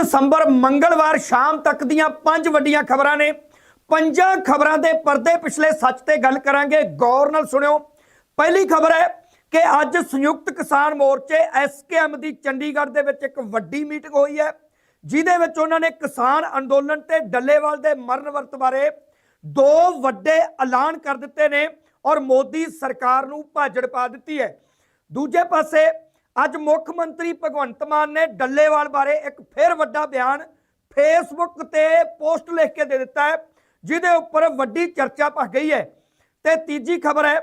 ਦਸੰਬਰ, ਮੰਗਲਵਾਰ ਸ਼ਾਮ ਤੱਕ ਦੀਆਂ ਪੰਜ ਵੱਡੀਆਂ ਖਬਰਾਂ ਨੇ। ਪੰਜਾਂ ਖਬਰਾਂ ਦੇ ਪਰਦੇ ਪਿਛਲੇ ਸੱਚ ਤੇ ਗੱਲ ਕਰਾਂਗੇ। ਗੌਰ ਨਾਲ ਸੁਣਿਓ। ਪਹਿਲੀ ਖਬਰ ਹੈ ਕਿ ਅੱਜ ਸੰਯੁਕਤ ਕਿਸਾਨ ਮੋਰਚੇ ਐਸਕੇਐਮ ਦੀ ਚੰਡੀਗੜ੍ਹ ਦੇ ਵਿੱਚ ਇੱਕ ਵੱਡੀ ਮੀਟਿੰਗ ਹੋਈ ਹੈ, ਜਿਹਦੇ ਵਿੱਚ ਉਹਨਾਂ ਨੇ ਕਿਸਾਨ ਅੰਦੋਲਨ ਤੇ ਡੱਲੇਵਾਲ ਦੇ ਮਰਨ ਵਰਤ ਬਾਰੇ ਦੋ ਵੱਡੇ ਐਲਾਨ ਕਰ ਦਿੱਤੇ ਨੇ ਔਰ ਮੋਦੀ ਸਰਕਾਰ ਨੂੰ ਭਾਜੜ ਪਾ ਦਿੱਤੀ ਹੈ। ਦੂਜੇ ਪਾਸੇ ਅੱਜ ਮੁੱਖ ਮੰਤਰੀ ਭਗਵੰਤ ਮਾਨ ਨੇ ਡੱਲੇਵਾਲ ਬਾਰੇ ਇੱਕ ਫਿਰ ਵੱਡਾ ਬਿਆਨ ਫੇਸਬੁੱਕ ਤੇ ਪੋਸਟ ਲਿਖ ਕੇ ਦੇ ਦਿੱਤਾ ਹੈ, ਜਿਹਦੇ ਉੱਪਰ ਵੱਡੀ ਚਰਚਾ ਭਖ ਗਈ ਹੈ। ਤੇ ਤੀਜੀ ਖਬਰ ਹੈ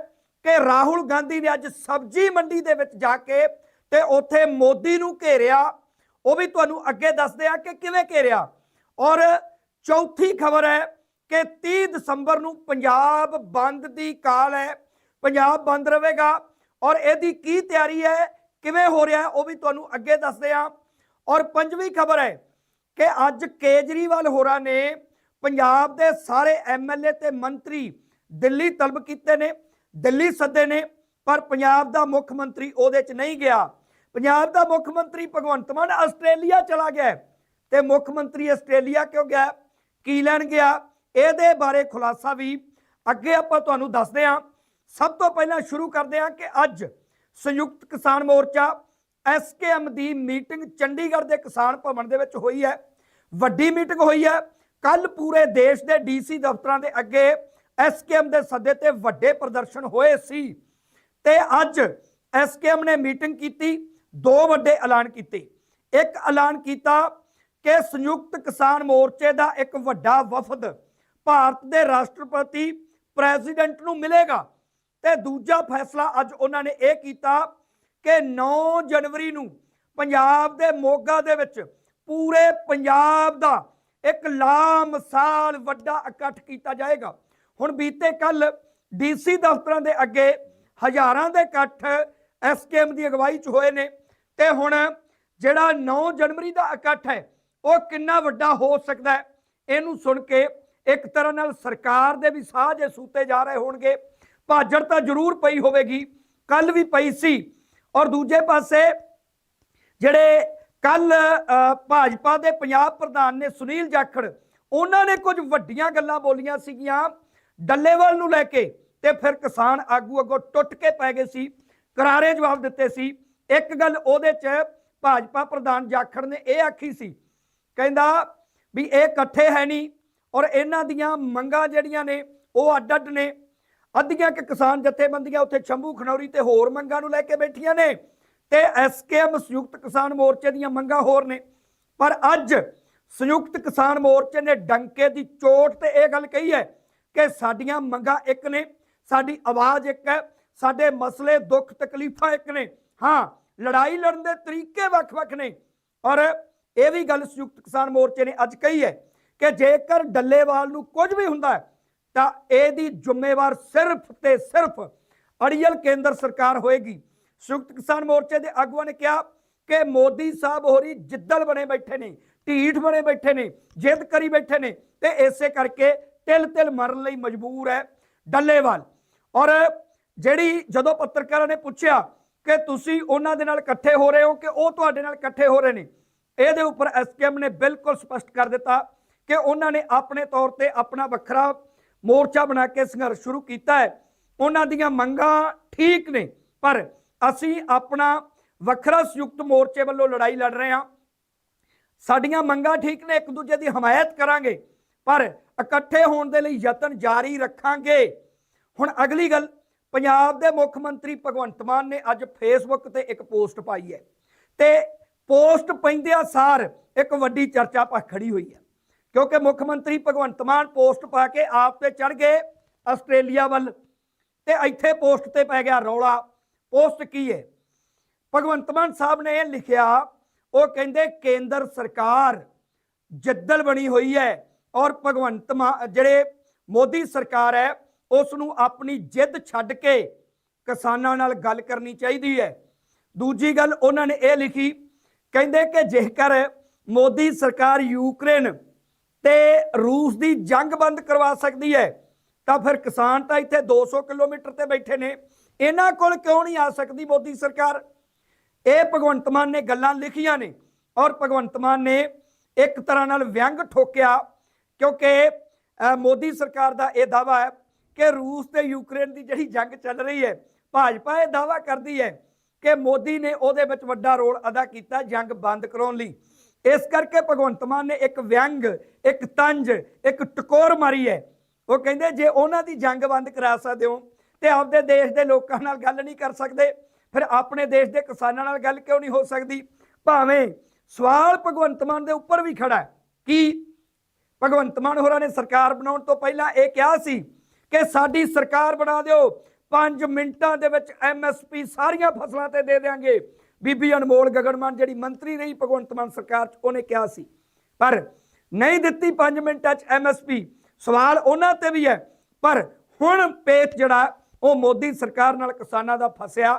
ਕਿ ਰਾਹੁਲ ਗਾਂਧੀ ਨੇ ਅੱਜ ਸਬਜ਼ੀ ਮੰਡੀ ਦੇ ਵਿੱਚ ਜਾ ਕੇ ਤੇ ਉੱਥੇ ਮੋਦੀ ਨੂੰ ਘੇਰਿਆ। ਉਹ ਵੀ ਤੁਹਾਨੂੰ ਅੱਗੇ ਦੱਸਦੇ ਆ ਕਿ ਕਿਵੇਂ ਘੇਰਿਆ। ਔਰ ਚੌਥੀ ਖਬਰ ਹੈ ਕਿ 30 ਦਸੰਬਰ ਨੂੰ ਪੰਜਾਬ ਬੰਦ ਦੀ ਕਾਲ ਹੈ। ਪੰਜਾਬ ਬੰਦ ਰਹੇਗਾ ਔਰ ਇਹਦੀ ਕੀ ਤਿਆਰੀ ਹੈ? ਕਿਵੇਂ ਹੋ ਰਿਹਾ ਉਹ ਵੀ ਤੁਹਾਨੂੰ ਅੱਗੇ ਦੱਸਦੇ ਆ ਔਰ ਪੰਜਵੀਂ ਖਬਰ ਹੈ ਕਿ ਅੱਜ ਕੇਜਰੀਵਾਲ ਹੋਰਾਂ ਨੇ ਪੰਜਾਬ ਦੇ ਸਾਰੇ ਐਮਐਲਏ ਤੇ ਮੰਤਰੀ ਦਿੱਲੀ ਤਲਬ ਕੀਤੇ ਨੇ, ਦਿੱਲੀ ਸੱਦੇ ਨੇ, ਪਰ ਪੰਜਾਬ ਦਾ ਮੁੱਖ ਮੰਤਰੀ ਉਹਦੇ 'ਚ ਨਹੀਂ ਗਿਆ ਪੰਜਾਬ ਦਾ ਮੁੱਖ ਮੰਤਰੀ ਭਗਵੰਤ ਮਾਨ ਆਸਟ੍ਰੇਲੀਆ ਚਲਾ ਗਿਆ ਹੈ। ਤੇ ਮੁੱਖ ਮੰਤਰੀ ਆਸਟ੍ਰੇਲੀਆ ਕਿਉਂ ਗਿਆ ਕੀ ਲੈਣ ਗਿਆ ਇਹਦੇ ਬਾਰੇ ਖੁਲਾਸਾ ਵੀ ਅੱਗੇ ਆਪਾਂ ਤੁਹਾਨੂੰ ਦੱਸਦੇ ਹਾਂ ਸਭ ਤੋਂ ਪਹਿਲਾਂ ਸ਼ੁਰੂ ਕਰਦੇ ਹਾਂ ਕਿ ਅੱਜ ਸੰਯੁਕਤ ਕਿਸਾਨ ਮੋਰਚਾ ਐਸਕੇਐਮ ਦੀ ਮੀਟਿੰਗ ਚੰਡੀਗੜ੍ਹ ਦੇ ਕਿਸਾਨ ਭਵਨ ਦੇ ਵਿੱਚ ਹੋਈ ਹੈ। ਵੱਡੀ ਮੀਟਿੰਗ ਹੋਈ ਹੈ। ਕੱਲ ਪੂਰੇ ਦੇਸ਼ ਦੇ ਡੀਸੀ ਦਫ਼ਤਰਾਂ ਦੇ ਅੱਗੇ ਐਸਕੇਐਮ ਦੇ ਸੱਦੇ ਤੇ ਵੱਡੇ ਪ੍ਰਦਰਸ਼ਨ ਹੋਏ ਸੀ ਤੇ ਅੱਜ ਐਸਕੇਐਮ ਨੇ ਮੀਟਿੰਗ ਕੀਤੀ, ਦੋ ਵੱਡੇ ਐਲਾਨ ਕੀਤੇ। ਇੱਕ ਐਲਾਨ ਕੀਤਾ ਕਿ ਸੰਯੁਕਤ ਕਿਸਾਨ ਮੋਰਚੇ ਦਾ ਇੱਕ ਵੱਡਾ ਵਫਦ ਭਾਰਤ ਦੇ ਰਾਸ਼ਟਰਪਤੀ ਪ੍ਰੈਜ਼ੀਡੈਂਟ ਨੂੰ ਮਿਲੇਗਾ। ਤੇ ਦੂਜਾ ਫੈਸਲਾ ਅੱਜ ਉਹਨਾਂ ਨੇ ਇਹ ਕੀਤਾ ਕਿ 9 ਜਨਵਰੀ ਨੂੰ ਪੰਜਾਬ ਦੇ ਮੋਗਾ ਦੇ ਵਿੱਚ ਪੂਰੇ ਪੰਜਾਬ ਦਾ ਇੱਕ ਲਾਮਸਾਲ ਵੱਡਾ ਇਕੱਠ ਕੀਤਾ ਜਾਏਗਾ। ਹੁਣ ਬੀਤੇ ਕੱਲ ਡੀਸੀ ਦਫ਼ਤਰਾਂ ਦੇ ਅੱਗੇ ਹਜ਼ਾਰਾਂ ਦੇ ਇਕੱਠ ਐਸਕੇਐਮ ਦੀ ਅਗਵਾਈ 'ਚ ਹੋਏ ਨੇ ਤੇ ਹੁਣ ਜਿਹੜਾ 9 ਜਨਵਰੀ ਦਾ ਇਕੱਠ ਹੈ, ਉਹ ਕਿੰਨਾ ਵੱਡਾ ਹੋ ਸਕਦਾ ਹੈ, ਇਹਨੂੰ ਸੁਣ ਕੇ ਇੱਕ ਤਰ੍ਹਾਂ ਨਾਲ ਸਰਕਾਰ ਦੇ ਵੀ ਸਾਹ ਜੇ ਸੂਤੇ ਜਾ ਰਹੇ ਹੋਣਗੇ। ਭਾਜੜ ਤਾਂ ਜ਼ਰੂਰ ਪਈ ਹੋਵੇਗੀ ਕੱਲ ਵੀ ਪਈ ਸੀ। ਔਰ ਦੂਜੇ ਪਾਸੇ ਜਿਹੜੇ ਕੱਲ ਭਾਜਪਾ ਦੇ ਪੰਜਾਬ ਪ੍ਰਧਾਨ ਨੇ ਸੁਨੀਲ ਜਾਖੜ, ਉਹਨਾਂ ਨੇ ਕੁਝ ਵੱਡੀਆਂ ਗੱਲਾਂ ਬੋਲੀਆਂ ਸੀਗੀਆਂ ਡੱਲੇਵਾਲ ਨੂੰ ਲੈ ਕੇ ਤੇ ਫਿਰ ਕਿਸਾਨ ਆਗੂ ਅੱਗੋਂ ਟੁੱਟ ਕੇ ਪੈ ਗਏ ਸੀ, ਕਰਾਰੇ ਜਵਾਬ ਦਿੱਤੇ ਸੀ। ਇੱਕ ਗੱਲ ਉਹਦੇ 'ਚ ਭਾਜਪਾ ਪ੍ਰਧਾਨ ਜਾਖੜ ਨੇ ਇਹ ਆਖੀ ਸੀ, ਕਹਿੰਦਾ ਵੀ ਇਹ ਇਕੱਠੇ ਹੈ ਨਹੀਂ ਔਰ ਇਹਨਾਂ ਦੀਆਂ ਮੰਗਾਂ ਜਿਹੜੀਆਂ ਨੇ ਉਹ ਅੱਡ ਅੱਡ ਨੇ। ਅੱਧੀਆਂ ਕਿ ਕਿਸਾਨ ਜਥੇਬੰਦੀਆਂ ਉੱਥੇ ਸ਼ੰਭੂ, ਖਨੌਰੀ ਤੇ ਹੋਰ ਮੰਗਾਂ ਨੂੰ ਲੈ ਕੇ ਬੈਠੀਆਂ ਨੇ ਤੇ ਐਸਕੇਐਮ ਸੰਯੁਕਤ ਕਿਸਾਨ ਮੋਰਚੇ ਦੀਆਂ ਮੰਗਾਂ ਹੋਰ ਨੇ। ਪਰ ਅੱਜ ਸੰਯੁਕਤ ਕਿਸਾਨ ਮੋਰਚੇ ਨੇ ਡੰਕੇ ਦੀ ਚੋਟ ਤੇ ਇਹ ਗੱਲ ਕਹੀ ਹੈ ਕਿ ਸਾਡੀਆਂ ਮੰਗਾਂ ਇੱਕ ਨੇ, ਸਾਡੀ ਆਵਾਜ਼ ਇੱਕ ਹੈ, ਸਾਡੇ ਮਸਲੇ, ਦੁੱਖ, ਤਕਲੀਫਾਂ ਇੱਕ ਨੇ। ਹਾਂ, ਲੜਾਈ ਲੜਨ ਦੇ ਤਰੀਕੇ ਵੱਖ-ਵੱਖ ਨੇ। ਔਰ ਇਹ ਵੀ ਗੱਲ ਸੰਯੁਕਤ ਕਿਸਾਨ ਮੋਰਚੇ ਨੇ ਅੱਜ ਕਹੀ ਹੈ ਕਿ ਜੇਕਰ ਡੱਲੇਵਾਲ ਨੂੰ ਕੁਝ ਵੀ ਹੁੰਦਾ ਹੈ ਤਾਂ ਇਹਦੀ ਜ਼ਿੰਮੇਵਾਰ ਸਿਰਫ ਤੇ ਸਿਰਫ ਅੜੀਅਲ ਕੇਂਦਰ ਸਰਕਾਰ ਹੋਏਗੀ। ਸੰਯੁਕਤ ਕਿਸਾਨ ਮੋਰਚੇ ਦੇ ਆਗੂਆਂ ਨੇ ਕਿਹਾ ਕਿ ਮੋਦੀ ਸਾਹਿਬ ਹੋਰੀ ਜਿੱਦਲ ਬਣੇ ਬੈਠੇ ਨੇ, ਢੀਠ ਬਣੇ ਬੈਠੇ ਨੇ, ਜਿੱਦ ਕਰੀ ਬੈਠੇ ਨੇ ਤੇ ਇਸੇ ਕਰਕੇ ਤਿਲ ਤਿਲ ਮਰਨ ਲਈ ਮਜਬੂਰ ਹੈ ਡੱਲੇਵਾਲ। ਔਰ ਜਿਹੜੀ ਜਦੋਂ ਪੱਤਰਕਾਰਾਂ ਨੇ ਪੁੱਛਿਆ ਕਿ ਤੁਸੀਂ ਉਹਨਾਂ ਦੇ ਨਾਲ ਇਕੱਠੇ ਹੋ ਰਹੇ ਹੋ ਕਿ ਉਹ ਤੁਹਾਡੇ ਨਾਲ ਇਕੱਠੇ ਹੋ ਰਹੇ ਨੇ, ਇਹਦੇ ਉੱਪਰ ਐਸਕੇਐਮ ਨੇ ਬਿਲਕੁਲ ਸਪਸ਼ਟ ਕਰ ਦਿੱਤਾ ਕਿ ਉਹਨਾਂ ਨੇ ਆਪਣੇ ਤੌਰ ਤੇ ਆਪਣਾ ਵੱਖਰਾ ਮੋਰਚਾ ਬਣਾ ਕੇ ਸੰਘਰਸ਼ ਸ਼ੁਰੂ ਕੀਤਾ ਹੈ। ਉਹਨਾਂ ਦੀਆਂ ਮੰਗਾਂ ਠੀਕ ਨੇ, ਪਰ ਅਸੀਂ ਆਪਣਾ ਵੱਖਰਾ ਸੰਯੁਕਤ ਮੋਰਚੇ ਵੱਲੋਂ ਲੜਾਈ ਲੜ ਰਹੇ ਹਾਂ। ਸਾਡੀਆਂ ਮੰਗਾਂ ਠੀਕ ਨੇ, ਇੱਕ ਦੂਜੇ ਦੀ ਹਮਾਇਤ ਕਰਾਂਗੇ, ਪਰ ਇਕੱਠੇ ਹੋਣ ਦੇ ਲਈ ਯਤਨ ਜਾਰੀ ਰੱਖਾਂਗੇ। ਹੁਣ ਅਗਲੀ ਗੱਲ, ਪੰਜਾਬ ਦੇ ਮੁੱਖ ਮੰਤਰੀ ਭਗਵੰਤ ਮਾਨ ਨੇ ਅੱਜ ਫੇਸਬੁੱਕ ਤੇ ਇੱਕ ਪੋਸਟ ਪਾਈ ਹੈ ਤੇ ਪੋਸਟ ਪੈਂਦਿਆਂ ਸਾਰ ਇੱਕ ਵੱਡੀ ਚਰਚਾ ਪਾ ਖੜੀ ਹੋਈ ਹੈ। ਕਿਉਂਕਿ ਮੁੱਖ ਮੰਤਰੀ ਭਗਵੰਤ ਮਾਨ ਪੋਸਟ ਪਾ ਕੇ ਆਪ ਤੇ ਚੜ ਗਏ ਆਸਟ੍ਰੇਲੀਆ ਵੱਲ ਤੇ ਇੱਥੇ ਪੋਸਟ ਤੇ ਪੈ ਗਿਆ ਰੌਲਾ। ਪੋਸਟ ਕੀ ਹੈ ਭਗਵੰਤ ਮਾਨ ਸਾਹਿਬ ਨੇ ਇਹ ਲਿਖਿਆ, ਉਹ ਕਹਿੰਦੇ ਕੇਂਦਰ ਸਰਕਾਰ ਜੱਦਲ ਬਣੀ ਹੋਈ ਹੈ ਔਰ ਭਗਵੰਤ ਮਾਨ ਜਿਹੜੇ ਮੋਦੀ ਸਰਕਾਰ ਹੈ ਉਸ ਨੂੰ ਆਪਣੀ ਜਿੱਦ ਛੱਡ ਕੇ ਕਿਸਾਨਾਂ ਨਾਲ ਗੱਲ ਕਰਨੀ ਚਾਹੀਦੀ ਹੈ। ਦੂਜੀ ਗੱਲ ਉਹਨਾਂ ਨੇ ਇਹ ਲਿਖੀ, ਕਹਿੰਦੇ ਕਿ ਜੇਕਰ ਮੋਦੀ ਸਰਕਾਰ ਯੂਕਰੇਨ ਤੇ ਰੂਸ ਦੀ ਜੰਗ ਬੰਦ ਕਰਵਾ ਸਕਦੀ ਹੈ। ਤਾਂ ਫਿਰ ਕਿਸਾਨ ਤਾਂ ਇੱਥੇ 200 ਕਿਲੋਮੀਟਰ ਤੇ ਬੈਠੇ ਨੇ। ਇਹਨਾਂ ਕੋਲ ਕਿਉਂ ਨਹੀਂ ਆ ਸਕਦੀ ਮੋਦੀ ਸਰਕਾਰ? ਇਹ ਭਗਵੰਤ ਮਾਨ ਨੇ ਗੱਲਾਂ ਲਿਖੀਆਂ ਨੇ ਔਰ ਭਗਵੰਤ ਮਾਨ ਨੇ ਇੱਕ ਤਰ੍ਹਾਂ ਨਾਲ ਵਿਅੰਗ ਠੋਕਿਆ ਕਿਉਂਕਿ ਮੋਦੀ ਸਰਕਾਰ ਦਾ ਇਹ ਦਾਵਾ ਹੈ ਕਿ ਰੂਸ ਤੇ ਯੂਕਰੇਨ ਦੀ ਜਿਹੜੀ ਜੰਗ ਚੱਲ ਰਹੀ ਹੈ, ਭਾਜਪਾ ਇਹ ਦਾਵਾ ਕਰਦੀ ਹੈ ਕਿ ਮੋਦੀ ਨੇ ਉਹਦੇ ਵਿੱਚ ਵੱਡਾ ਰੋਲ ਅਦਾ ਕੀਤਾ ਜੰਗ ਬੰਦ ਕਰਾਉਣ ਲਈ। ਇਸ ਕਰਕੇ ਭਗਵੰਤ ਮਾਨ ਨੇ ਇੱਕ ਵਿਅੰਗ, ਇੱਕ ਤੰਜ, ਇੱਕ ਟਕੋਰ ਮਾਰੀ ਹੈ। ਉਹ ਕਹਿੰਦੇ, ਜੇ ਉਹਨਾਂ ਦੀ ਜੰਗ ਬੰਦ ਕਰਾ ਸਕਦੇ ਹੋ, ਤੇ ਆਪਦੇ ਦੇਸ਼ ਦੇ ਲੋਕਾਂ ਨਾਲ ਗੱਲ ਨਹੀਂ ਕਰ ਸਕਦੇ, ਫਿਰ ਆਪਣੇ ਦੇਸ਼ ਦੇ ਕਿਸਾਨਾਂ ਨਾਲ ਗੱਲ ਕਿਉਂ ਨਹੀਂ ਹੋ ਸਕਦੀ? ਭਾਵੇਂ ਸਵਾਲ ਭਗਵੰਤ ਮਾਨ ਦੇ ਉੱਪਰ ਵੀ ਖੜਾ ਹੈ। ਕਿ ਭਗਵੰਤ ਮਾਨ ਹੋਰਾਂ ਨੇ ਸਰਕਾਰ ਬਣਾਉਣ ਤੋਂ ਪਹਿਲਾਂ ਇਹ ਕਿਹਾ ਸੀ ਕਿ ਸਾਡੀ ਸਰਕਾਰ ਬਣਾ ਦਿਓ 5 ਮਿੰਟਾਂ ਦੇ ਵਿੱਚ ਐਮਐਸਪੀ ਸਾਰੀਆਂ ਫਸਲਾਂ ਤੇ ਦੇ ਦੇਾਂਗੇ ਬੀਬੀ ਅਨਮੋਲ ਗਗਨਮਾਨ, ਜਿਹੜੀ ਮੰਤਰੀ ਰਹੀ ਭਗਵੰਤ ਮਾਨ ਸਰਕਾਰ 'ਚ, ਉਹਨੇ ਕਿਹਾ ਸੀ। ਪਰ ਨਹੀਂ ਦਿੱਤੀ 5 ਮਿੰਟਾਂ 'ਚ ਐਮਐਸਪੀ ਸਵਾਲ ਉਹਨਾਂ ਤੇ ਵੀ ਹੈ। ਪਰ ਹੁਣ ਪੇਚ ਜਿਹੜਾ, ਉਹ ਮੋਦੀ ਸਰਕਾਰ ਨਾਲ ਕਿਸਾਨਾਂ ਦਾ ਫਸਿਆ,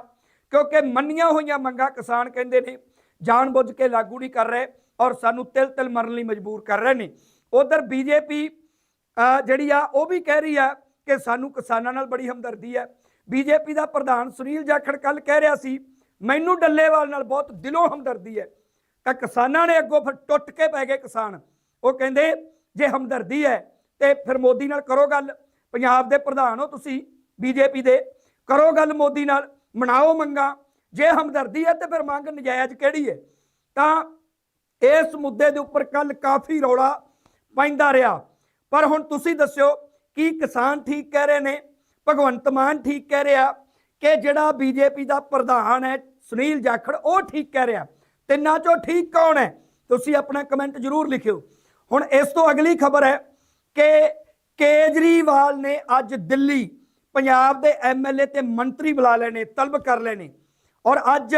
ਕਿਉਂਕਿ ਮੰਨੀਆਂ ਹੋਈਆਂ ਮੰਗਾਂ ਕਿਸਾਨ ਕਹਿੰਦੇ ਨੇ, ਜਾਣਬੁੱਝ ਕੇ ਲਾਗੂ ਨਹੀਂ ਕਰ ਰਹੇ ਔਰ ਸਾਨੂੰ ਤਿਲ ਤਿਲ ਮਰਨ ਲਈ ਮਜਬੂਰ ਕਰ ਰਹੇ ਨੇ। ਉਧਰ ਬੀਜੇਪੀ ਜਿਹੜੀ ਆ, ਉਹ ਵੀ ਕਹਿ ਰਹੀ ਆ ਕਿ ਸਾਨੂੰ ਕਿਸਾਨਾਂ ਨਾਲ ਬੜੀ ਹਮਦਰਦੀ ਹੈ। ਬੀਜੇਪੀ ਦਾ ਪ੍ਰਧਾਨ ਸੁਨੀਲ ਜਾਖੜ ਕੱਲ ਕਹਿ ਰਿਹਾ ਸੀ ਮੈਨੂੰ ਡੱਲੇਵਾਲ ਨਾਲ ਬਹੁਤ ਦਿਲੋਂ ਹਮਦਰਦੀ ਹੈ। ਤਾਂ ਕਿਸਾਨਾਂ ਨੇ ਅੱਗੋਂ ਫਿਰ ਟੁੱਟ ਕੇ ਪੈ ਗਏ ਕਿਸਾਨ। ਉਹ ਕਹਿੰਦੇ, ਜੇ ਹਮਦਰਦੀ ਹੈ ਤੇ ਫਿਰ ਮੋਦੀ ਨਾਲ ਕਰੋ ਗੱਲ। ਪੰਜਾਬ ਦੇ ਪ੍ਰਧਾਨ ਹੋ ਤੁਸੀਂ ਬੀਜੇਪੀ ਦੇ। ਕਰੋ ਗੱਲ ਮੋਦੀ ਨਾਲ, ਮਨਾਓ ਮੰਗਾ। ਜੇ ਹਮਦਰਦੀ ਹੈ ਤੇ ਫਿਰ ਮੰਗ ਨਜਾਇਜ਼ ਕਿਹੜੀ ਹੈ? ਤਾਂ ਇਸ ਮੁੱਦੇ ਦੇ ਉੱਪਰ ਕੱਲ ਕਾਫੀ ਰੌਲਾ ਪੈਂਦਾ ਰਿਹਾ। ਪਰ ਹੁਣ ਤੁਸੀਂ ਦੱਸਿਓ, ਕੀ ਕਿਸਾਨ ਠੀਕ ਕਹਿ ਰਹੇ ਨੇ? ਭਗਵੰਤ ਮਾਨ ਠੀਕ ਕਹਿ ਰਿਹਾ? ਕਿ ਜਿਹੜਾ ਬੀਜੇਪੀ ਦਾ ਪ੍ਰਧਾਨ ਹੈ, ਸੁਨੀਲ ਜਾਖੜ, ਉਹ ਠੀਕ ਕਹਿ ਰਿਹਾ। ਤਿੰਨਾਂ ਚੋਂ ਠੀਕ ਕੌਣ ਹੈ? ਤੁਸੀਂ ਆਪਣਾ ਕਮੈਂਟ ਜ਼ਰੂਰ ਲਿਖਿਓ। ਹੁਣ ਇਸ ਤੋਂ ਅਗਲੀ ਖਬਰ ਹੈ ਕਿ ਕੇਜਰੀਵਾਲ ਨੇ ਅੱਜ ਦਿੱਲੀ ਪੰਜਾਬ ਦੇ ਐਮਐਲਏ ਤੇ ਮੰਤਰੀ ਬੁਲਾ ਲੈਣੇ, ਤਲਬ ਕਰ ਲੈਣੇ। ਔਰ ਅੱਜ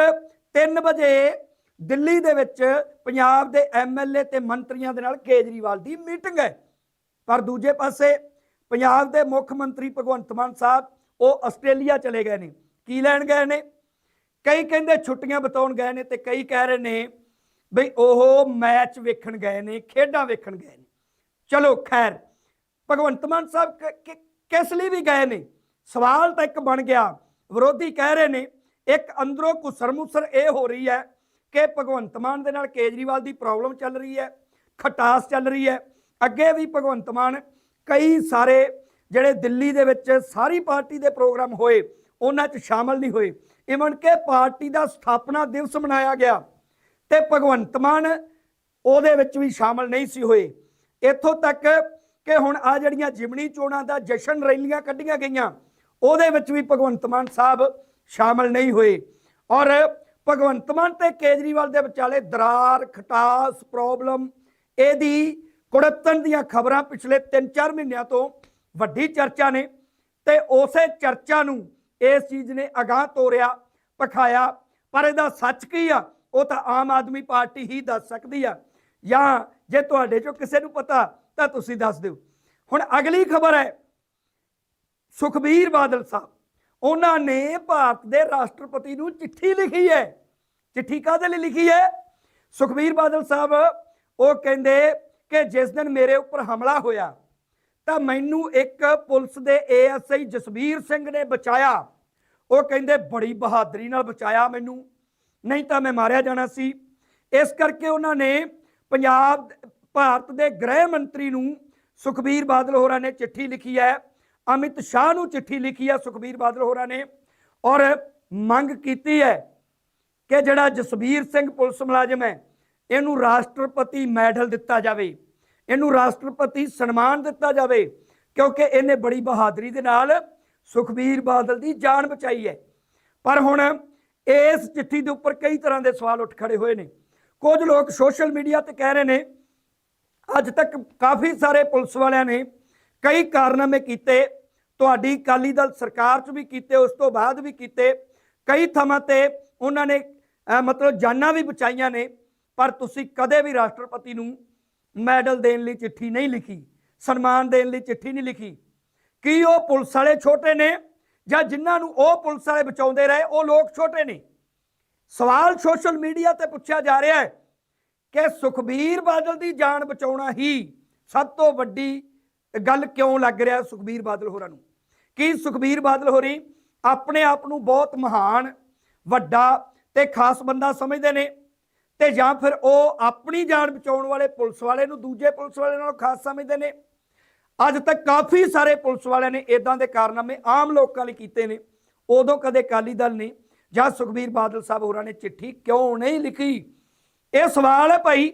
3 ਵਜੇ ਦਿੱਲੀ ਦੇ ਵਿੱਚ ਪੰਜਾਬ ਦੇ ਐਮਐਲਏ ਤੇ ਮੰਤਰੀਆਂ ਦੇ ਨਾਲ ਕੇਜਰੀਵਾਲ ਦੀ ਮੀਟਿੰਗ ਹੈ। ਪਰ ਦੂਜੇ ਪਾਸੇ ਪੰਜਾਬ ਦੇ ਮੁੱਖ ਮੰਤਰੀ ਭਗਵੰਤ ਮਾਨ ਸਾਹਿਬ ਉਹ ਆਸਟ੍ਰੇਲੀਆ ਚਲੇ ਗਏ ਨੇ। ਕੀ ਲੈਣ ਗਏ ਨੇ? ਕਈ ਕਹਿੰਦੇ ਛੁੱਟੀਆਂ ਬਿਤਾਉਣ ਗਏ ਨੇ ਤੇ ਕਈ ਕਹਿ ਰਹੇ ਨੇ ਬਈ ਉਹ ਮੈਚ ਵੇਖਣ ਗਏ ਨੇ, ਖੇਡਾਂ ਵੇਖਣ ਗਏ ਨੇ। ਚਲੋ ਖੈਰ, ਭਗਵੰਤ ਮਾਨ ਸਾਹਿਬ ਕਿਸ ਲਈ ਵੀ ਗਏ ਨੇ? ਸਵਾਲ ਤਾਂ ਇੱਕ ਬਣ ਗਿਆ। ਵਿਰੋਧੀ ਕਹਿ ਰਹੇ ਨੇ, ਇੱਕ ਅੰਦਰੋਂ ਕੁਸਰਮੁਸਰ ਇਹ ਹੋ ਰਹੀ ਹੈ ਕਿ ਭਗਵੰਤ ਮਾਨ ਦੇ ਨਾਲ ਕੇਜਰੀਵਾਲ ਦੀ ਪ੍ਰੋਬਲਮ ਚੱਲ ਰਹੀ ਹੈ, ਖਟਾਸ ਚੱਲ ਰਹੀ ਹੈ। ਅੱਗੇ ਵੀ ਭਗਵੰਤ ਮਾਨ ਕਈ ਸਾਰੇ ਜਿਹੜੇ ਦਿੱਲੀ ਦੇ ਵਿੱਚ ਸਾਰੀ ਪਾਰਟੀ ਦੇ ਪ੍ਰੋਗਰਾਮ ਹੋਏ, ਉਹਨਾਂ 'ਚ ਸ਼ਾਮਲ ਨਹੀਂ ਹੋਏ। ਇਵਨ ਕਿ ਪਾਰਟੀ ਦਾ ਸਥਾਪਨਾ ਦਿਵਸ ਮਨਾਇਆ ਗਿਆ ਤੇ ਭਗਵੰਤ ਮਾਨ ਉਹਦੇ ਵਿੱਚ ਵੀ ਸ਼ਾਮਲ ਨਹੀਂ ਸੀ ਹੋਏ। ਇੱਥੋਂ ਤੱਕ ਕਿ ਹੁਣ ਆ ਜਿਹੜੀਆਂ ਜਿਮਣੀ ਚੋਣਾਂ ਦਾ ਜਸ਼ਨ ਰੈਲੀਆਂ ਕੱਢੀਆਂ ਗਈਆਂ, ਉਹਦੇ ਵਿੱਚ ਵੀ ਭਗਵੰਤ ਮਾਨ ਸਾਹਿਬ ਸ਼ਾਮਲ ਨਹੀਂ ਹੋਏ। ਔਰ ਭਗਵੰਤ ਮਾਨ ਤੇ ਕੇਜਰੀਵਾਲ ਦੇ ਵਿਚਾਲੇ ਦਰਾਰ, ਖਟਾਸ, ਪ੍ਰੋਬਲਮ, ਇਹਦੀ ਕੁੜੱਤਣ ਦੀਆਂ ਖਬਰਾਂ ਪਿਛਲੇ 3-4 ਮਹੀਨਿਆਂ ਤੋਂ ਵੱਡੀ ਚਰਚਾ ਨੇ ਤੇ ਉਸੇ ਚਰਚਾ ਨੂੰ ਇਸ ਚੀਜ਼ ਨੇ ਅਗਾਹ ਤੋਰਿਆ, ਪਖਾਇਆ। ਪਰ ਇਹਦਾ ਸੱਚ ਕੀ ਆ? ਉਹ ਤਾਂ ਆਮ ਆਦਮੀ ਪਾਰਟੀ ਹੀ ਦੱਸ ਸਕਦੀ ਆ। ਜਾਂ ਜੇ ਤੁਹਾਡੇ ਚੋਂ ਕਿਸੇ ਨੂੰ ਪਤਾ, ਤਾਂ ਤੁਸੀਂ ਦੱਸ ਦਿਓ। ਹੁਣ ਅਗਲੀ ਖਬਰ ਹੈ, ਸੁਖਬੀਰ ਬਾਦਲ ਸਾਹਿਬ। ਉਹਨਾਂ ਨੇ ਭਾਰਤ ਦੇ ਰਾਸ਼ਟਰਪਤੀ ਨੂੰ ਚਿੱਠੀ ਲਿਖੀ ਹੈ। ਚਿੱਠੀ ਕਾਹਦੇ ਲਈ ਲਿਖੀ ਹੈ? ਸੁਖਬੀਰ ਬਾਦਲ ਸਾਹਿਬ, ਉਹ ਕਹਿੰਦੇ ਕਿ ਜਿਸ ਦਿਨ ਮੇਰੇ ਉੱਪਰ ਹਮਲਾ ਹੋਇਆ ਤਾਂ ਮੈਨੂੰ ਇੱਕ ਪੁਲਿਸ ਦੇ ਏਐਸਆਈ ਜਸਵੀਰ ਸਿੰਘ ਨੇ ਬਚਾਇਆ। ਉਹ ਕਹਿੰਦੇ, ਬੜੀ ਬਹਾਦਰੀ ਨਾਲ ਬਚਾਇਆ ਮੈਨੂੰ। ਨਹੀਂ ਤਾਂ ਮੈਂ ਮਾਰਿਆ ਜਾਣਾ ਸੀ। ਇਸ ਕਰਕੇ ਉਹਨਾਂ ਨੇ ਪੰਜਾਬ, ਭਾਰਤ ਦੇ ਗ੍ਰਹਿ ਮੰਤਰੀ ਨੂੰ ਸੁਖਬੀਰ ਬਾਦਲ ਹੋਰਾਂ ਨੇ ਚਿੱਠੀ ਲਿਖੀ ਹੈ। ਅਮਿਤ ਸ਼ਾਹ ਨੂੰ ਚਿੱਠੀ ਲਿਖੀ ਹੈ ਸੁਖਬੀਰ ਬਾਦਲ ਹੋਰਾਂ ਨੇ। ਔਰ ਮੰਗ ਕੀਤੀ ਹੈ ਕਿ ਜਿਹੜਾ ਜਸਬੀਰ ਸਿੰਘ ਪੁਲਿਸ ਮੁਲਾਜ਼ਮ ਹੈ, ਇਹਨੂੰ ਰਾਸ਼ਟਰਪਤੀ ਮੈਡਲ ਦਿੱਤਾ ਜਾਵੇ। ਇਹਨੂੰ ਰਾਸ਼ਟਰਪਤੀ ਸਨਮਾਨ ਦਿੱਤਾ ਜਾਵੇ, ਕਿਉਂਕਿ ਇਹਨੇ ਬੜੀ ਬਹਾਦਰੀ ਦੇ ਨਾਲ ਸੁਖਬੀਰ ਬਾਦਲ ਦੀ ਜਾਨ ਬਚਾਈ ਹੈ। ਪਰ ਹੁਣ ਇਸ ਚਿੱਠੀ ਦੇ ਉੱਪਰ ਕਈ ਤਰ੍ਹਾਂ ਦੇ ਸਵਾਲ ਉੱਠ ਖੜੇ ਹੋਏ ਨੇ। ਕੁਝ ਲੋਕ ਸੋਸ਼ਲ ਮੀਡੀਆ ਤੇ ਕਹਿ ਰਹੇ ਨੇ, ਅੱਜ ਤੱਕ ਕਾਫੀ ਸਾਰੇ ਪੁਲਿਸ ਵਾਲਿਆਂ ਨੇ ਕਈ ਕਾਰਨਾਮੇ ਕੀਤੇ, ਤੁਹਾਡੀ ਅਕਾਲੀ ਦਲ ਸਰਕਾਰ 'ਚ ਵੀ ਕੀਤੇ, ਉਸ ਤੋਂ ਬਾਅਦ ਵੀ ਕੀਤੇ, ਕਈ ਥਾਵਾਂ ਤੇ ਉਹਨਾਂ ਨੇ ਮਤਲਬ ਜਾਨਾਂ ਵੀ ਬਚਾਈਆਂ ਨੇ, ਪਰ ਤੁਸੀਂ ਕਦੇ ਵੀ ਰਾਸ਼ਟਰਪਤੀ ਨੂੰ ਮੈਡਲ ਦੇਣ ਲਈ ਚਿੱਠੀ ਨਹੀਂ ਲਿਖੀ, ਸਨਮਾਨ ਦੇਣ ਲਈ ਚਿੱਠੀ ਨਹੀਂ ਲਿਖੀ। ਕੀ ਉਹ ਪੁਲਿਸ ਵਾਲੇ ਛੋਟੇ ਨੇ ਜਾਂ ਜਿਨ੍ਹਾਂ ਨੂੰ ਉਹ ਪੁਲਿਸ ਵਾਲੇ ਬਚਾਉਂਦੇ ਰਹੇ, ਉਹ ਲੋਕ ਛੋਟੇ ਨੇ? ਸਵਾਲ ਸੋਸ਼ਲ ਮੀਡੀਆ ਤੇ ਪੁੱਛਿਆ ਜਾ ਰਿਹਾ ਹੈ ਕਿ ਸੁਖਬੀਰ ਬਾਦਲ ਦੀ ਜਾਨ ਬਚਾਉਣਾ ਹੀ ਸਭ ਤੋਂ ਵੱਡੀ ਗੱਲ ਕਿਉਂ ਲੱਗ ਰਿਹਾ ਸੁਖਬੀਰ ਬਾਦਲ ਹੋਰਾਂ ਨੂੰ? ਕੀ ਸੁਖਬੀਰ ਬਾਦਲ ਹੋਰੀ ਆਪਣੇ ਆਪ ਨੂੰ ਬਹੁਤ ਮਹਾਨ, ਵੱਡਾ ਤੇ ਖਾਸ ਬੰਦਾ ਸਮਝਦੇ ਨੇ? ਤੇ ਜਾਂ ਫਿਰ ਉਹ ਆਪਣੀ ਜਾਨ ਬਚਾਉਣ ਵਾਲੇ ਪੁਲਿਸ ਵਾਲੇ ਨੂੰ ਦੂਜੇ ਪੁਲਿਸ ਵਾਲੇ ਨਾਲੋਂ ਖਾਸ ਸਮਝਦੇ ਨੇ। ਅੱਜ ਤੱਕ ਕਾਫੀ ਸਾਰੇ ਪੁਲਿਸ ਵਾਲਿਆਂ ਨੇ ਇਦਾਂ ਦੇ ਕਾਰਨਾਮੇ ਆਮ ਲੋਕਾਂ ਲਈ ਕੀਤੇ ਨੇ। ਉਦੋਂ ਕਦੇ ਅਕਾਲੀ ਦਲ ਨੇ ਜਾਂ ਸੁਖਬੀਰ ਬਾਦਲ ਸਾਹਿਬ ਹੋਰਾਂ ਨੇ ਚਿੱਠੀ ਕਿਉਂ ਨਹੀਂ ਲਿਖੀ? ਇਹ ਸਵਾਲ ਹੈ ਭਾਈ।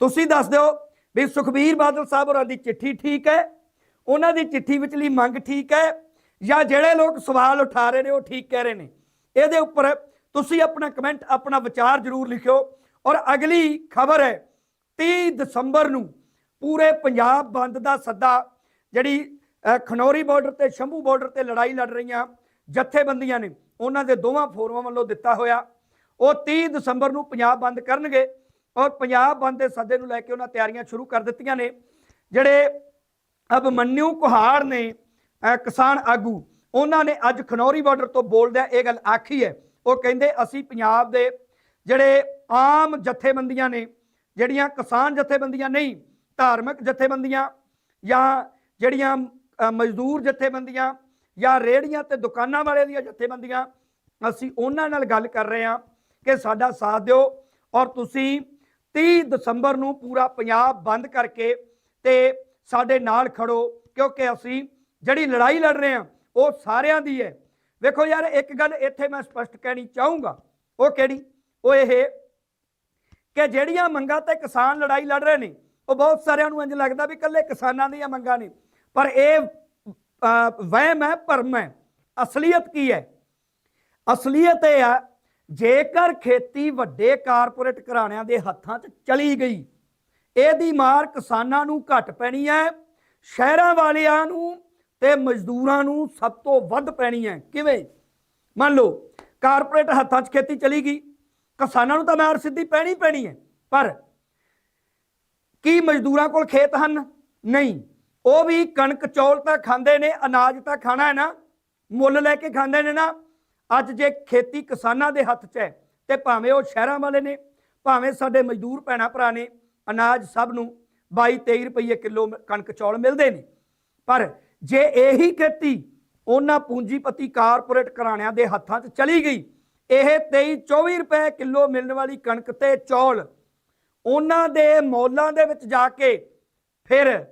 ਤੁਸੀਂ ਦੱਸ ਦਿਓ ਵੀ ਸੁਖਬੀਰ ਬਾਦਲ ਸਾਹਿਬ ਹੋਰਾਂ ਦੀ ਚਿੱਠੀ ਠੀਕ ਹੈ? ਉਹਨਾਂ ਦੀ ਚਿੱਠੀ ਵਿਚਲੀ ਮੰਗ ਠੀਕ ਹੈ? ਜਾਂ ਜਿਹੜੇ ਲੋਕ ਸਵਾਲ ਉਠਾ ਰਹੇ ਨੇ ਉਹ ਠੀਕ ਕਹਿ ਰਹੇ ਨੇ? ਇਹਦੇ ਉੱਪਰ ਤੁਸੀਂ ਆਪਣਾ ਕਮੈਂਟ, ਆਪਣਾ ਵਿਚਾਰ ਜ਼ਰੂਰ ਲਿਖਿਓ। ਔਰ ਅਗਲੀ ਖਬਰ ਹੈ 30 ਦਸੰਬਰ ਨੂੰ ਪੂਰੇ ਪੰਜਾਬ ਬੰਦ ਦਾ ਸੱਦਾ, ਜਿਹੜੀ ਖਨੌਰੀ ਬਾਰਡਰ ਤੇ ਸ਼ੰਭੂ ਬਾਰਡਰ ਤੇ ਲੜਾਈ ਲੜ ਰਹੀਆਂ ਜਥੇਬੰਦੀਆਂ ਨੇ, ਉਹਨਾਂ ਦੇ ਦੋਵਾਂ ਫੋਰਮਾਂ ਵੱਲੋਂ ਦਿੱਤਾ ਹੋਇਆ। ਉਹ 30 ਦਸੰਬਰ ਨੂੰ ਪੰਜਾਬ ਬੰਦ ਕਰਨਗੇ ਔਰ ਪੰਜਾਬ ਬੰਦ ਦੇ ਸੱਦੇ ਨੂੰ ਲੈ ਕੇ ਉਹਨਾਂ ਤਿਆਰੀਆਂ ਸ਼ੁਰੂ ਕਰ ਦਿੱਤੀਆਂ ਨੇ, ਜਿਹੜੇ ਅਭਮਨਿਊ ਕੁਹਾੜ ਨੇ ਕਿਸਾਨ ਆਗੂ, ਉਹਨਾਂ ਨੇ ਅੱਜ ਖਨੌਰੀ ਬਾਰਡਰ ਤੋਂ ਬੋਲਦਿਆਂ ਇਹ ਗੱਲ ਆਖੀ ਹੈ। ਉਹ ਕਹਿੰਦੇ, ਅਸੀਂ ਪੰਜਾਬ ਦੇ ਜਿਹੜੇ ਆਮ ਜਥੇਬੰਦੀਆਂ ਨੇ, ਜਿਹੜੀਆਂ ਕਿਸਾਨ ਜਥੇਬੰਦੀਆਂ ਨਹੀਂ, ਧਾਰਮਿਕ ਜਥੇਬੰਦੀਆਂ ਜਾਂ ਜਿਹੜੀਆਂ ਮਜ਼ਦੂਰ ਜਥੇਬੰਦੀਆਂ ਜਾਂ ਰੇੜੀਆਂ ਤੇ ਦੁਕਾਨਾਂ ਵਾਲੇ ਦੀਆਂ ਜਥੇਬੰਦੀਆਂ, ਅਸੀਂ ਉਹਨਾਂ ਨਾਲ ਗੱਲ ਕਰ ਰਹੇ ਹਾਂ ਕਿ ਸਾਡਾ ਸਾਥ ਦਿਓ ਔਰ ਤੁਸੀਂ 30 ਦਸੰਬਰ ਨੂੰ ਪੂਰਾ ਪੰਜਾਬ ਬੰਦ ਕਰਕੇ ਤੇ ਸਾਡੇ ਨਾਲ ਖੜੋ, ਕਿਉਂਕਿ ਅਸੀਂ ਜਿਹੜੀ ਲੜਾਈ ਲੜ ਰਹੇ ਹਾਂ, ਉਹ ਸਾਰਿਆਂ ਦੀ ਹੈ। ਵੇਖੋ ਯਾਰ, ਇੱਕ ਗੱਲ ਇੱਥੇ ਮੈਂ ਸਪਸ਼ਟ ਕਹਿਣੀ ਚਾਹੂੰਗਾ, ਉਹ ਕਿਹੜੀ? ਉਹ ਇਹ ਕਿ ਜਿਹੜੀਆਂ ਮੰਗਾਂ ਤੇ ਕਿਸਾਨ ਲੜਾਈ ਲੜ ਰਹੇ ਨੇ, ਉਹ ਬਹੁਤ ਸਾਰਿਆਂ ਨੂੰ ਇੰਜ ਲੱਗਦਾ ਵੀ ਇਕੱਲੇ ਕਿਸਾਨਾਂ ਦੀਆਂ ਮੰਗਾਂ ਨੇ। ਪਰ ਇਹ ਵਹਿਮ ਹੈ, ਭਰਮ ਹੈ। ਅਸਲੀਅਤ ਕੀ ਹੈ? ਅਸਲੀਅਤ ਇਹ ਹੈ, ਜੇਕਰ ਖੇਤੀ ਵੱਡੇ ਕਾਰਪੋਰੇਟ ਘਰਾਣਿਆਂ ਦੇ ਹੱਥਾਂ 'ਚ ਚਲੀ ਗਈ, ਇਹਦੀ ਮਾਰ ਕਿਸਾਨਾਂ ਨੂੰ ਘੱਟ ਪੈਣੀ ਹੈ, ਸ਼ਹਿਰਾਂ ਵਾਲਿਆਂ ਨੂੰ ਤੇ ਮਜ਼ਦੂਰਾਂ ਨੂੰ ਸਭ ਤੋਂ ਵੱਧ ਪੈਣੀ ਹੈ। ਕਿਵੇਂ? ਮੰਨ ਲਓ, ਕਾਰਪੋਰੇਟ ਹੱਥਾਂ 'ਚ ਖੇਤੀ ਚਲੀ ਗਈ ਕਿਸਾਨਾਂ ਨੂੰ ਤਾਂ ਮਾਰ ਸਿੱਧੀ ਪੈਣੀ ਪੈਣੀ ਹੈ। ਪਰ ਕੀ ਮਜ਼ਦੂਰਾਂ ਕੋਲ ਖੇਤ ਹਨ? ਨਹੀਂ। ਉਹ ਵੀ ਕਣਕ, ਚੌਲ ਤਾਂ ਖਾਂਦੇ ਨੇ, ਅਨਾਜ ਤਾਂ ਖਾਣਾ ਹੈ ਨਾ। ਮੁੱਲ ਲੈ ਕੇ ਖਾਂਦੇ ਨੇ ਨਾ। ਅੱਜ ਜੇ ਖੇਤੀ ਕਿਸਾਨਾਂ ਦੇ ਹੱਥ 'ਚ ਹੈ, ਤੇ ਭਾਵੇਂ ਉਹ ਸ਼ਹਿਰਾਂ ਵਾਲੇ ਨੇ, ਭਾਵੇਂ ਸਾਡੇ ਮਜ਼ਦੂਰ ਭੈਣਾ ਭਰਾ ਨੇ, ਅਨਾਜ ਸਭ ਨੂੰ 22 23 ਰੁਪਏ ਕਿਲੋ ਕਣਕ, ਚੌਲ ਮਿਲਦੇ ਨੇ। ਪਰ ਜੇ ਇਹੀ ਖੇਤੀ ਉਹਨਾਂ ਪੂੰਜੀਪਤੀ ਕਾਰਪੋਰੇਟ ਘਰਾਣਿਆਂ ਦੇ ਹੱਥਾਂ 'ਚ ਚਲੀ ਗਈ ਇਹ 23 24 ਰੁਪਏ ਕਿਲੋ ਮਿਲਣ ਵਾਲੀ ਕਣਕ ਤੇ ਚੌਲ। ਉਹਨਾਂ ਦੇ ਮੌਲਾਂ ਦੇ ਵਿੱਚ ਜਾ ਕੇ ਫਿਰ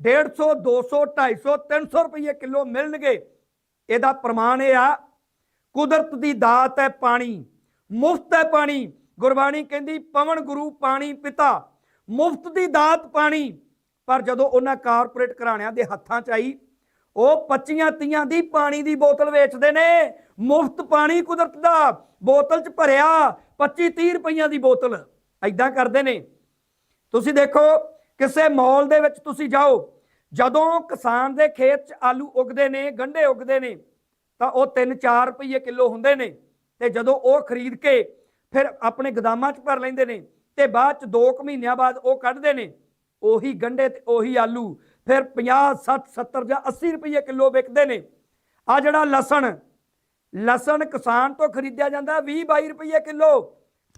150 200 250 300 ਰੁਪਏ ਕਿਲੋ ਮਿਲਣਗੇ। ਇਹਦਾ ਪ੍ਰਮਾਣ ਇਹ ਆ, ਕੁਦਰਤ ਦੀ ਦਾਤ ਹੈ ਪਾਣੀ, ਮੁਫਤ ਹੈ ਪਾਣੀ। ਗੁਰਬਾਣੀ ਕਹਿੰਦੀ, ਪਵਨ ਗੁਰੂ, ਪਾਣੀ ਪਿਤਾ। ਮੁਫਤ ਦੀ ਦਾਤ ਪਾਣੀ। ਪਰ ਜਦੋਂ ਉਹਨਾਂ ਕਾਰਪੋਰੇਟ ਘਰਾਣਿਆਂ ਦੇ ਹੱਥਾਂ 'ਚ ਆਈ ਉਹ 25 ਤੀਆਂ ਦੀ ਪਾਣੀ ਦੀ ਬੋਤਲ ਵੇਚਦੇ ਨੇ। ਮੁਫਤ ਪਾਣੀ ਕੁਦਰਤ ਦਾ ਬੋਤਲ 'ਚ ਭਰਿਆ 25 30 ਰੁਪਈਆਂ ਦੀ ਬੋਤਲ। ਐਦਾਂ ਕਰਦੇ ਨੇ। ਤੁਸੀਂ ਦੇਖੋ, ਕਿਸੇ ਮਾਲ ਦੇ ਵਿੱਚ ਤੁਸੀਂ ਜਾਓ, ਜਦੋਂ ਕਿਸਾਨ ਦੇ ਖੇਤ 'ਚ ਆਲੂ ਉਗਦੇ ਨੇ, ਗੰਢੇ ਉਗਦੇ ਨੇ, ਤਾਂ ਉਹ 3-4 ਰੁਪਏ ਕਿਲੋ ਹੁੰਦੇ ਨੇ। ਤੇ ਜਦੋਂ ਉਹ ਖਰੀਦ ਕੇ ਫਿਰ ਆਪਣੇ ਗਦਾਮਾਂ 'ਚ ਭਰ ਲੈਂਦੇ ਨੇ, ਤੇ ਬਾਅਦ 'ਚ 2 ਮਹੀਨਿਆਂ ਬਾਅਦ ਉਹ ਕੱਢਦੇ ਨੇ। ਉਹੀ ਗੰਢੇ ਤੇ ਉਹੀ ਆਲੂ ਫਿਰ 50 60 70 ਜਾਂ 80 ਰੁਪਏ ਕਿਲੋ ਵਿਕਦੇ ਨੇ। ਆ ਜਿਹੜਾ ਲਸਣ ਲਸਣ ਕਿਸਾਨ ਤੋਂ ਖਰੀਦਿਆ ਜਾਂਦਾ 20 22 ਰੁਪਏ ਕਿਲੋ।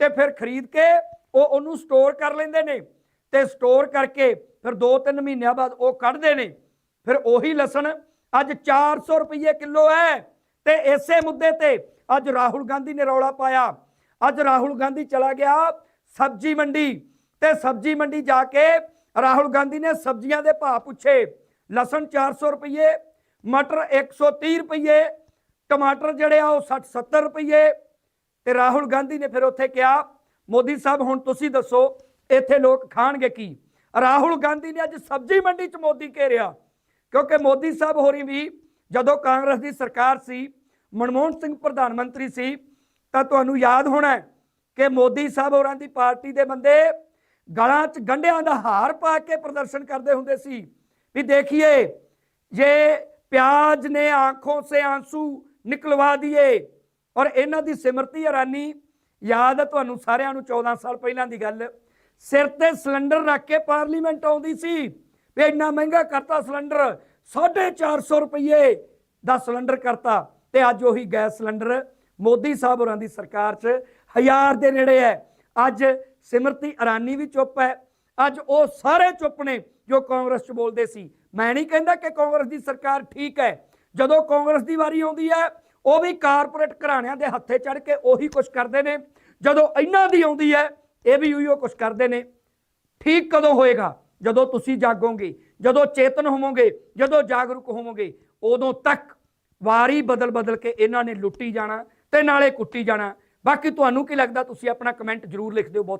ਤੇ ਫਿਰ ਖਰੀਦ ਕੇ ਉਹ ਉਹਨੂੰ ਸਟੋਰ ਕਰ ਲੈਂਦੇ ਨੇ। ਤੇ ਸਟੋਰ ਕਰਕੇ ਫਿਰ 2-3 ਮਹੀਨਿਆਂ ਬਾਅਦ ਉਹ ਕੱਢਦੇ ਨੇ। ਫਿਰ ਉਹੀ ਲਸਣ ਅੱਜ 400 ਰੁਪਏ ਕਿਲੋ ਹੈ। ਤੇ ਇਸੇ ਮੁੱਦੇ ਤੇ ਅੱਜ ਰਾਹੁਲ ਗਾਂਧੀ ਨੇ ਰੌਲਾ ਪਾਇਆ। ਅੱਜ ਰਾਹੁਲ ਗਾਂਧੀ ਚਲਾ ਗਿਆ ਸਬਜ਼ੀ ਮੰਡੀ। ਤੇ ਸਬਜ਼ੀ ਮੰਡੀ ਜਾ ਕੇ ਰਾਹੁਲ ਗਾਂਧੀ ਨੇ ਸਬਜ਼ੀਆਂ ਦੇ ਭਾਅ ਪੁੱਛੇ, ਲਸਣ 400 ਰੁਪਏ ਮਟਰ 130 ਰੁਪਏ ਟਮਾਟਰ ਜਿਹੜੇ ਆ ਉਹ 60 70 ਰੁਪਏ ਤੇ ਰਾਹੁਲ ਗਾਂਧੀ ਨੇ ਫਿਰ ਉੱਥੇ ਕਿਹਾ, ਮੋਦੀ ਸਾਹਿਬ, ਹੁਣ ਤੁਸੀਂ ਦੱਸੋ, ਇੱਥੇ ਲੋਕ ਖਾਣਗੇ ਕੀ? ਰਾਹੁਲ ਗਾਂਧੀ ਨੇ ਅੱਜ ਸਬਜ਼ੀ ਮੰਡੀ 'ਚ ਮੋਦੀ ਘੇਰਿਆ, ਕਿਉਂਕਿ ਮੋਦੀ ਸਾਹਿਬ ਹੋਰੀ ਵੀ ਜਦੋਂ ਕਾਂਗਰਸ ਦੀ ਸਰਕਾਰ ਸੀ, ਮਨਮੋਹਨ ਸਿੰਘ ਪ੍ਰਧਾਨ ਮੰਤਰੀ ਸੀ, ਤਾਂ ਤੁਹਾਨੂੰ ਯਾਦ ਹੋਣਾ ਕਿ ਮੋਦੀ ਸਾਹਿਬ ਹੋਰਾਂ ਦੀ ਪਾਰਟੀ ਦੇ ਬੰਦੇ ਗਲਾਂ 'ਚ ਗੰਢਿਆਂ ਦਾ ਹਾਰ ਪਾ ਕੇ ਪ੍ਰਦਰਸ਼ਨ ਕਰਦੇ ਹੁੰਦੇ ਸੀ। ਵੀ ਦੇਖੀਏ, ਜੇ ਪਿਆਜ ਨੇ ਆਂਖੋਂ ਸੇ ਆਂਸੂ ਨਿਕਲਵਾ ਦਿਏ, ਔਰ ਇਹਨਾਂ ਦੀ ਸਿਮਰਤੀ ਹੈਰਾਨੀ, ਯਾਦ ਹੈ ਤੁਹਾਨੂੰ ਸਾਰਿਆਂ ਨੂੰ 14 ਸਾਲ ਪਹਿਲਾਂ ਦੀ ਗੱਲ, ਸਿਰ ਤੇ ਸਿਲੰਡਰ ਰੱਖ ਕੇ ਪਾਰਲੀਮੈਂਟ ਆਉਂਦੀ ਸੀ, ਵੀ ਇੰਨਾ ਮਹਿੰਗਾ ਕਰਤਾ ਸਿਲੰਡਰ 450 ਰੁਪਏ ਦਾ ਸਿਲੰਡਰ ਕਰਤਾ, ਤੇ ਅੱਜ ਉਹੀ ਗੈਸ ਸਿਲੰਡਰ ਮੋਦੀ ਸਾਹਿਬ ਹੋਰਾਂ ਦੀ ਸਰਕਾਰ 'ਚ ਹਜ਼ਾਰ ਦੇ ਨੇੜੇ ਹੈ। ਅੱਜ ਸਿਮਰਤੀ ਇਰਾਨੀ ਵੀ ਚੁੱਪ ਹੈ। ਅੱਜ ਉਹ ਸਾਰੇ ਚੁੱਪ ਨੇ ਜੋ ਕਾਂਗਰਸ 'ਚ ਬੋਲਦੇ ਸੀ। ਮੈਂ ਨਹੀਂ ਕਹਿੰਦਾ ਕਿ ਕਾਂਗਰਸ ਦੀ ਸਰਕਾਰ ਠੀਕ ਹੈ। ਜਦੋਂ ਕਾਂਗਰਸ ਦੀ ਵਾਰੀ ਆਉਂਦੀ ਹੈ, ਉਹ ਵੀ ਕਾਰਪੋਰੇਟ ਘਰਾਣਿਆਂ ਦੇ ਹੱਥੇ ਚੜ ਕੇ ਉਹੀ ਕੁਝ ਕਰਦੇ ਨੇ। ਜਦੋਂ ਇਹਨਾਂ ਦੀ ਆਉਂਦੀ ਹੈ, ਇਹ ਵੀ ਉਹੀਓ ਕੁਝ ਕਰਦੇ ਨੇ। ਠੀਕ ਕਦੋਂ ਹੋਏਗਾ? ਜਦੋਂ ਤੁਸੀਂ ਜਾਗੋਗੇ, ਜਦੋਂ ਚੇਤਨ ਹੋਵੋਗੇ, ਜਦੋਂ ਜਾਗਰੂਕ ਹੋਵੋਗੇ, ਉਦੋਂ ਤੱਕ ਵਾਰੀ ਬਦਲ ਬਦਲ ਕੇ ਇਹਨਾਂ ਨੇ ਲੁੱਟੀ ਜਾਣਾ ਤੇ ਨਾਲੇ ਕੁੱਟੀ ਜਾਣਾ। ਬਾਕੀ ਤੁਹਾਨੂੰ ਕੀ ਲੱਗਦਾ? ਤੁਸੀਂ ਆਪਣਾ ਕਮੈਂਟ ਜ਼ਰੂਰ ਲਿਖ ਦਿਓ। ਬਹੁਤ